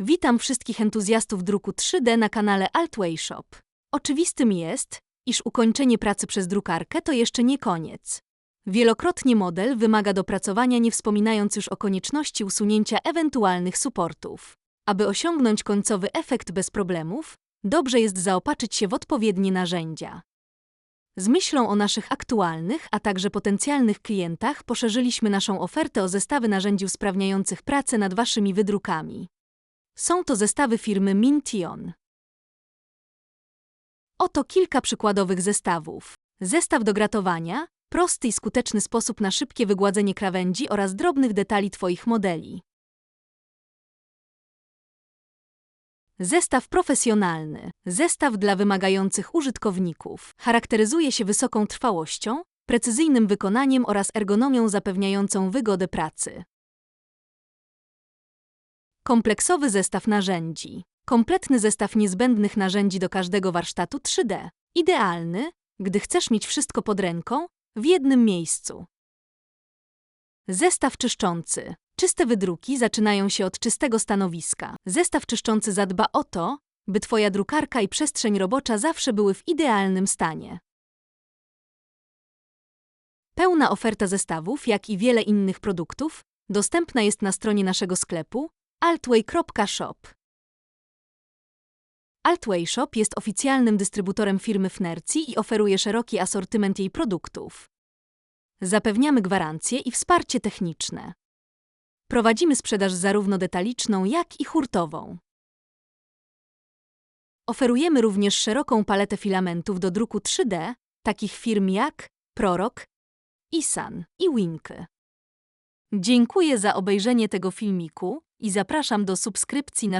Witam wszystkich entuzjastów druku 3D na kanale Altway Shop. Oczywistym jest, iż ukończenie pracy przez drukarkę to jeszcze nie koniec. Wielokrotnie model wymaga dopracowania, nie wspominając już o konieczności usunięcia ewentualnych suportów. Aby osiągnąć końcowy efekt bez problemów, dobrze jest zaopatrzyć się w odpowiednie narzędzia. Z myślą o naszych aktualnych, a także potencjalnych klientach poszerzyliśmy naszą ofertę o zestawy narzędzi usprawniających pracę nad waszymi wydrukami. Są to zestawy firmy Mintion. Oto kilka przykładowych zestawów. Zestaw do gratowania, prosty i skuteczny sposób na szybkie wygładzenie krawędzi oraz drobnych detali Twoich modeli. Zestaw profesjonalny. Zestaw dla wymagających użytkowników. Charakteryzuje się wysoką trwałością, precyzyjnym wykonaniem oraz ergonomią zapewniającą wygodę pracy. Kompleksowy zestaw narzędzi. Kompletny zestaw niezbędnych narzędzi do każdego warsztatu 3D. Idealny, gdy chcesz mieć wszystko pod ręką, w jednym miejscu. Zestaw czyszczący. Czyste wydruki zaczynają się od czystego stanowiska. Zestaw czyszczący zadba o to, by Twoja drukarka i przestrzeń robocza zawsze były w idealnym stanie. Pełna oferta zestawów, jak i wiele innych produktów, dostępna jest na stronie naszego sklepu altway.shop. Altway Shop jest oficjalnym dystrybutorem firmy Fnerci i oferuje szeroki asortyment jej produktów. Zapewniamy gwarancje i wsparcie techniczne. Prowadzimy sprzedaż zarówno detaliczną, jak i hurtową. Oferujemy również szeroką paletę filamentów do druku 3D, takich firm jak Prorok, Isan i Winky. Dziękuję za obejrzenie tego filmiku i zapraszam do subskrypcji naszego